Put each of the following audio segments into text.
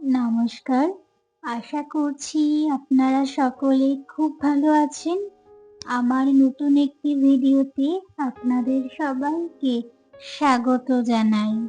নমস্কার। আশা করছি আপনারা সকলে খুব ভালো আছেন। আমার নতুন একটি ভিডিওতে আপনাদের সবাইকে স্বাগত জানাই।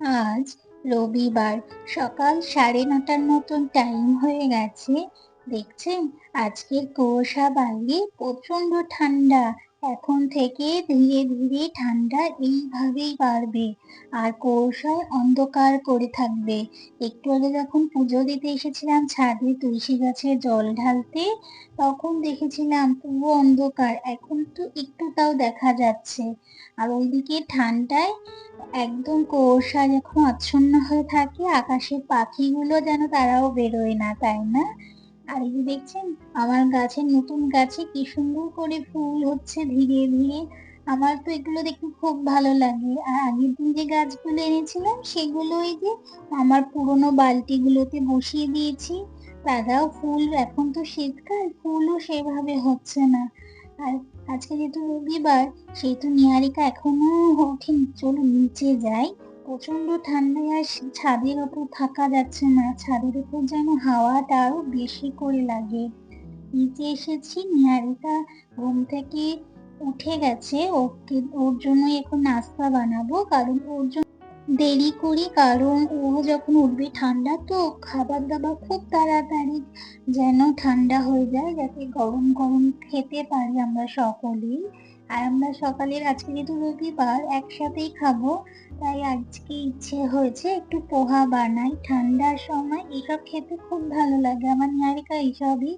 আজ রবিবার সকাল সাড়ে নটার মতন টাইম হয়ে গেছে। দেখছেন? আজকের কুয়াশা বাইরে প্রচণ্ড ঠান্ডা এখন থেকে ধীরে ধীরে ঠান্ডা এইভাবেই বাড়বে আর কুয়াশায় অন্ধকার করে থাকবে। একটু আগে যখন পুজো দিতে এসেছিলাম ছাদে তুলসী গাছে জল ঢালতে, তখন দেখেছিলাম পুরো অন্ধকার। এখন তো একটু তাও দেখা যাচ্ছে। আর ওইদিকে ঠান্ডায় একদম কুয়াশা যখন আচ্ছন্ন হয়ে থাকে, আকাশের পাখিগুলো যেন তারাও বেরোয় না, তাই না? আর এই দেখছেন, আমার গাছের নতুন গাছে কি সুন্দর করে ফুল হচ্ছে ধীরে ধীরে। আমার তো এগুলো দেখতে খুব ভালো লাগে। আর আগের দিন যে গাছগুলো এনেছিলাম, সেগুলো এই যে আমার পুরোনো বালতিগুলোতে বসিয়ে দিয়েছি। তারাও ফুল, এখন তো শীতকাল, ফুলও সেভাবে হচ্ছে না। আর আজকে যেহেতু রবিবার, সেহেতু নিহারিকা এখনও ওঠেনি। চলো নিচে যাই। প্রচণ্ড ঠান্ডায় আর ছাদের ওপর থাকা যাচ্ছে না। ছাদের উপর যেন হাওয়াটা আরও বেশি করে লাগে। নিচে এসেছি, নিহারিকা ঘুম থেকে উঠে গেছে। ওকে, ওর জন্য এখন নাস্তা বানাবো, কারণ ওর জন্য দেরি করি, কারণ ও যখন উঠবে ঠান্ডা, তো খাবার দাবার খুব তাড়াতাড়ি যেন ঠান্ডা হয়ে যায়, যাতে গরম গরম খেতে পারি আমরা সকলেই। আর আমরা সকালের আজকে যেহেতু রবিবার, একসাথেই খাব, তাই আজকে ইচ্ছে হয়েছে একটু পোহা বানাই, ঠান্ডার সময় এসব খেতে খুব ভালো লাগে। আমার নিহারিকা এইসবই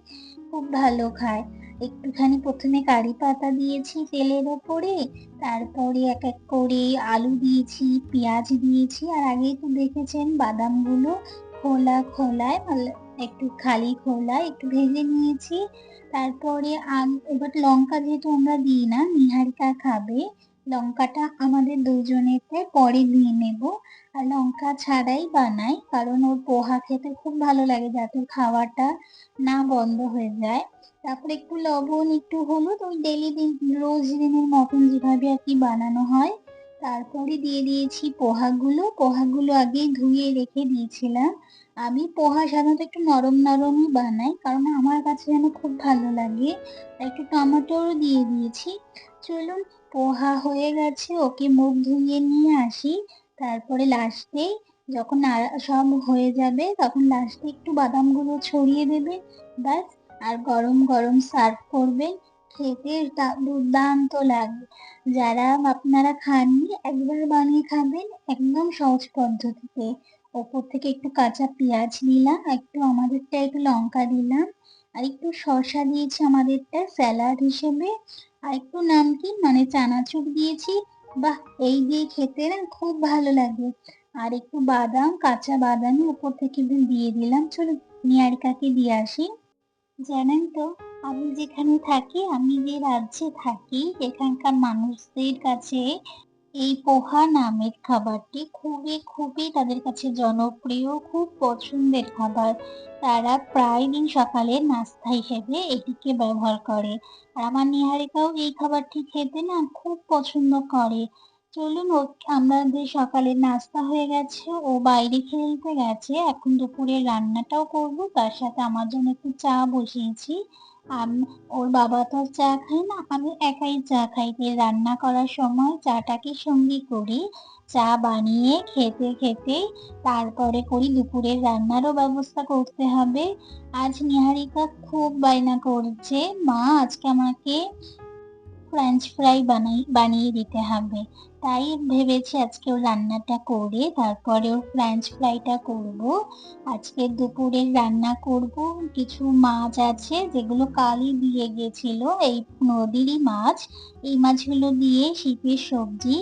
খুব ভালো খায়। একটুখানি প্রথমে কারি পাতা দিয়েছি তেলের ওপরে, তারপরে এক এক করে আলু দিয়েছি, পেঁয়াজ দিয়েছি, আর আগেই তো দেখেছেন বাদামগুলো খোলা খোলায় একটু খালি খোলা, একটু ভেজে নিয়েছি। তারপরে এবার লঙ্কা যেহেতু আমরা দিই না, নিহারিকা খাবে। লঙ্কাটা আমাদের দুজনেতে পরে দিয়ে নেব। আর লঙ্কা ছাড়াই বানাই, কারণ ওর পোহা খেতে খুব ভালো লাগে যাতে খাওয়াটা না বন্ধ হয়ে যায়। তারপর একটু লবণ, একটু হলুদ, ওই ডেলি দিন, রোজ দিনের মতন যেভাবে আর কি বানানো হয়। তারপরে দিয়ে দিয়েছি পোহাগুলো। পোহাগুলো আগেই ধুয়ে রেখে দিয়েছিলাম। আমি পোহা সাধারণত একটু নরম নরমই বানাই, কারণ আমার কাছে যেন খুব ভালো লাগে। একটু টমেটোও দিয়ে দিয়েছি। চলুন, পোহা হয়ে গেছে, ওকে মুখ ধুয়ে নিয়ে আসি। তারপরে লাস্টে যখন সব হয়ে যাবে, তখন লাস্টে একটু বাদামগুলো ছড়িয়ে দেবে, ব্যাস। আর গরম গরম সার্ভ করবেন খেতে দুর্দান্ত লাগে। যারা আপনারা খাননি, একবার বানিয়ে খাবেন একদম সহজ পদ্ধতিতে। ওপর থেকে একটু কাঁচা পেঁয়াজ দিলাম একটু আমাদেরটা একটু লঙ্কা দিলাম, আর একটু শসা দিয়েছি আমাদেরটা, স্যালাড হিসেবে। আর একটু নামকিন মানে চানাচুর দিয়েছি। বাহ, এই দিয়ে খেতে না খুব ভালো লাগে। আর একটু বাদাম, কাঁচা বাদামই উপর থেকে দিয়ে দিলাম। চলো নিয়ারিকাকে দিয়ে আসি। জানেন তো আমি যেখানে থাকি, আমি যে রাজ্যে থাকি এখানকার মানুষদের কাছে এই পোহা নামের খাবারটি খুবই খুবই তাদের কাছে জনপ্রিয়, খুব পছন্দের খাবার। তারা প্রায় দিন সকালে নাস্তা হিসেবে এটিকে ব্যবহার করে। আর আমার নিহারিকাও এই খাবারটি খেতে না খুব পছন্দ করে। চলুন আমাদের সকালে নাস্তা হয়ে গেছে, ও বাইরে খেলতে গেছে। এখন দুপুরে রান্নাটাও করব, তার সাথে আমার জন্য একটু চা বসিয়েছি। আমি, ওর বাবা তো চা খায় না, আমি একাই চা খাই। দিয়ে রান্না করার সময় চাটাকে সঙ্গে করি চা বানিয়ে খেতে খেতে তারপরে করি দুপুরের রান্নারও ব্যবস্থা করতে হবে। আজ নিহারিকা খুব বায়না করছে, মা আজকে আমাকে ফ্রেঞ্চ ফ্রাই বানাই, বানিয়ে দিতে হবে। তাই ভেবেছি আজকে রান্নাটা করে তারপরে ওর ফ্রেঞ্চ ফ্রাইটা করব। আজকে দুপুরের রান্না করব। কিছু মাছ আছে যেগুলো কালই দিয়ে গেছিল, এই নদীরই মাছ। এই মাছগুলো দিয়ে শীতের সবজি,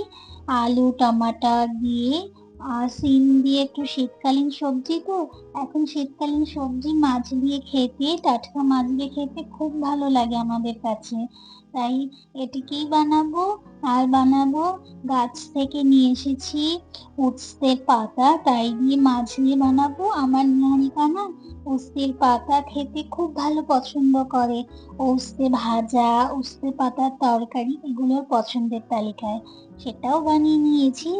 আলু টমাটার দিয়ে, আর সিম দিয়ে একটু শীতকালীন সবজি তো। এখন শীতকালীন সবজি মাছ দিয়ে খেতে, টাটকা মাছ দিয়ে খেতে খুব ভালো লাগে আমাদের কাছে। তাই এটিকেই বানাবো। আর বানাবো গাছ থেকে নিয়ে এসেছি উস্তের পাতা, তাই দিয়ে মাছ দিয়ে বানাবো। আমার নিহারিকা না উস্তের পাতা খেতে খুব ভালো পছন্দ করে। উস্তে ভাজা, উস্তে পাতার তরকারি এগুলোর পছন্দের তালিকায়। সেটাও বানিয়ে নিয়েছি।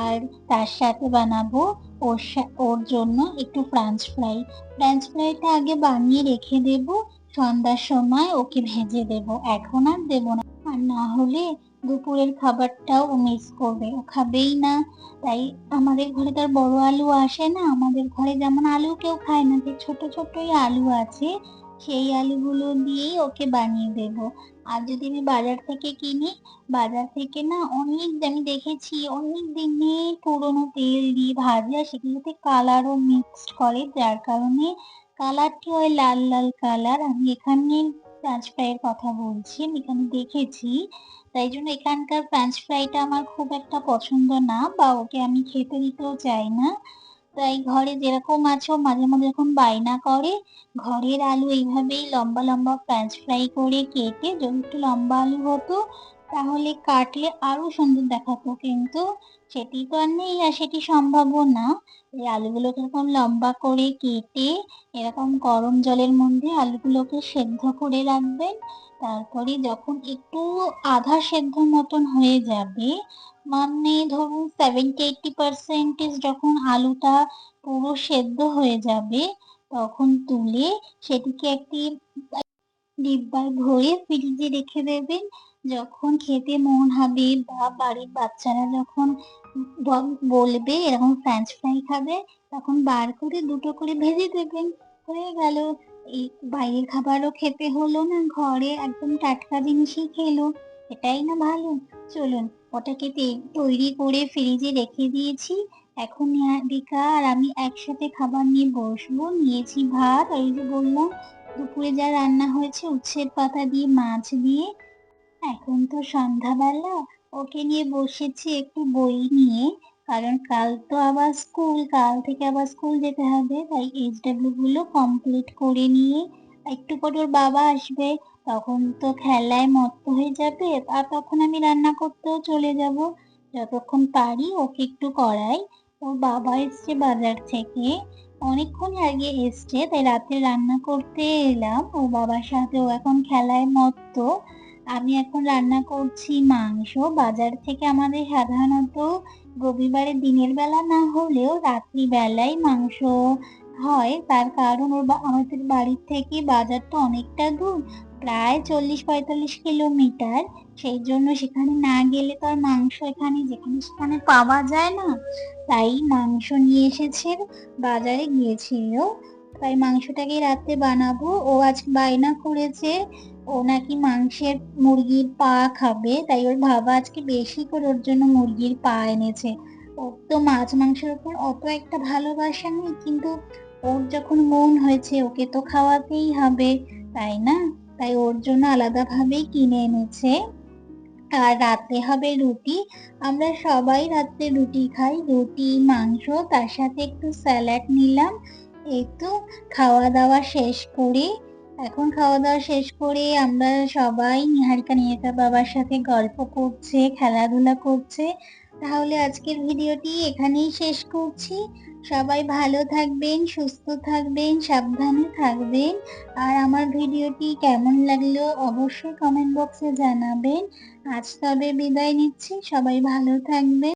আর তার সাথে বানাবো ওর ওর জন্য একটু ফ্রাঞ্চ ফ্রাই ফ্রাঞ্চ ফ্রাইটা আগে বানিয়ে রেখে দেব। সন্ধ্যার সময় ওকে ভেজে দেব। এখন আর দেব না। আর না হলে দুপুরের খাবারটাও ও মিস করবে। ও খাবেই না। তাই আমাদের ঘরে তার বড় আলু আসে না। আমাদের ঘরে যেমন আলু কেউ খায় না, যে ছোট ছোটই আলু আছে, সেই আলুগুলো দিয়েই ওকে বানিয়ে দেব। আর যদি আমি বাজার থেকে কিনি, বাজার থেকে না অনেক আমি দেখেছি, অনেক দিনের পুরোনো তেল দিয়ে ভাজা, সেগুলোতে কালারও মিক্সড করে। যার কারণে কালারটি ওই লাল লাল কালার। আমি এখানে ফ্রেঞ্চ ফ্রাইয়ের কথা বলছি, আমি এখানে দেখেছি। তাই জন্য এখানকার ফ্রেঞ্চ ফ্রাইটা আমার খুব একটা পছন্দ না বা ওকে আমি খেতে দিতেও চাই না। তাই ঘরে যেরকম আছে, মাঝে মাঝে যখন বায়না করে, ঘরের আলু এইভাবেই লম্বা লম্বা ফ্রেঞ্চ ফ্রাই করে কেটে, যদি একটু লম্বা আলু হতো তাহলে কাটলে আরও সুন্দর দেখাতো, কিন্তু সেটি তো আর নেই আর সেটি সম্ভবও না। এই আলুগুলোকে এরকম লম্বা করে কেটে এরকম গরম জলের মধ্যে আলুগুলোকে সেদ্ধ করে রাখবেন। তারপরে যখন একটু আধা সেদ্ধ মতন হয়ে যাবে মানে ধরুন সেভেন্টি এইটটি পার্সেন্টেজ যখন আলুটা পুরো সেদ্ধ হয়ে যাবে, তখন তুলে সেটিকে একটি ডিব্বায় ভরে ফ্রিজে রেখে দেবেন। যখন খেতে মন হবে বা বাড়ির বাচ্চারা যখন বলবে এরকম ফ্রেঞ্চ ফ্রাই খাবে, তখন বার করে দুটো করে ভেজে দেবেন। হয়ে গেল। এই বাইরের খাবারও খেতে হলো না। ঘরে একদম টাটকা জিনিসই খেলো। এটাই না ভালো? চলুন, ওটাকে তৈরি করে ফ্রিজে রেখে দিয়েছি। এখন আর আমি একসাথে খাবার নিয়ে বসবো। নিয়েছি ভাত, আর যে বললাম দুপুরে যা রান্না হয়েছে, উচ্ছের পাতা দিয়ে, মাছ দিয়ে, এখন তো সন্ধ্যাবেলা। ওকে নিয়ে বসেছি একটু বই নিয়ে, কারণ কাল তো আবার স্কুল, কাল থেকে আবার স্কুল যেতে হবে, তাই এইচডাব্লিউ গুলো কমপ্লিট করে নিয়ে, একটু পর ওর বাবা আসবে, তখন তো খেলায় মত্ত হয়ে যাবে, আর তখন আমি রান্না করতেও চলে যাব। যতক্ষণ পারি ওকে একটু করাই। ওর বাবা এসছে বাজার থেকে অনেকক্ষণ আগে এসছে, তাই রাতে রান্না করতে এলাম। ও বাবার সাথে ও এখন খেলায় মত্ত। আমি এখন রান্না করছি মাংস। বাজার থেকে আমাদের সাধারণত রবিবারে দিনের বেলা না হলেও রাত্রি বেলায় মাংস হয়, তার কারণ ওর আমাদের বাড়ির থেকে বাজারটা অনেকটা দূর, প্রায় চল্লিশ পঁয়তাল্লিশ কিলোমিটার। সেই জন্য সেখানে না গেলে তো আর মাংস এখানে যেখানে সেখানে পাওয়া যায় না। তাই মাংস নিয়ে এসেছে, বাজারে গিয়েছিল। তাই মাংসটাকে রাতে বানাবো। ও আজ বায়না করেছে, ও নাকি মাংসের মুরগির পা খাবে। তাই ওর বাবা আজকে বেশি করে ওর জন্য মুরগির পা এনেছে। ওর তো মাছ মাংসের উপর অত একটা ভালোবাসা নেই, কিন্তু ওর যখন মন হয়েছে, ওকে তো খাওয়াতেই হবে, তাই না? তাই ওর জন্য আলাদাভাবেই কিনে এনেছে। আর রাতে হবে রুটি। আমরা সবাই রাত্রে রুটি খাই, রুটি, মাংস, তার সাথে একটু স্যালাড নিলাম। একটু খাওয়া দাওয়া শেষ করে। এখন খাওয়া দাওয়া শেষ করে আমরা সবাই নিহারিকা নিহারিকা বাবার সাথে গল্প করছে, খেলাধুলা করছে। তাহলে আজকের ভিডিওটি এখানেই শেষ করছি। সবাই ভালো থাকবেন, সুস্থ থাকবেন, সাবধানে থাকবেন। আর আমার ভিডিওটি কেমন লাগল অবশ্যই কমেন্ট বক্সে জানাবেন। আজ তবে বিদায় নিচ্ছি, সবাই ভালো থাকবেন।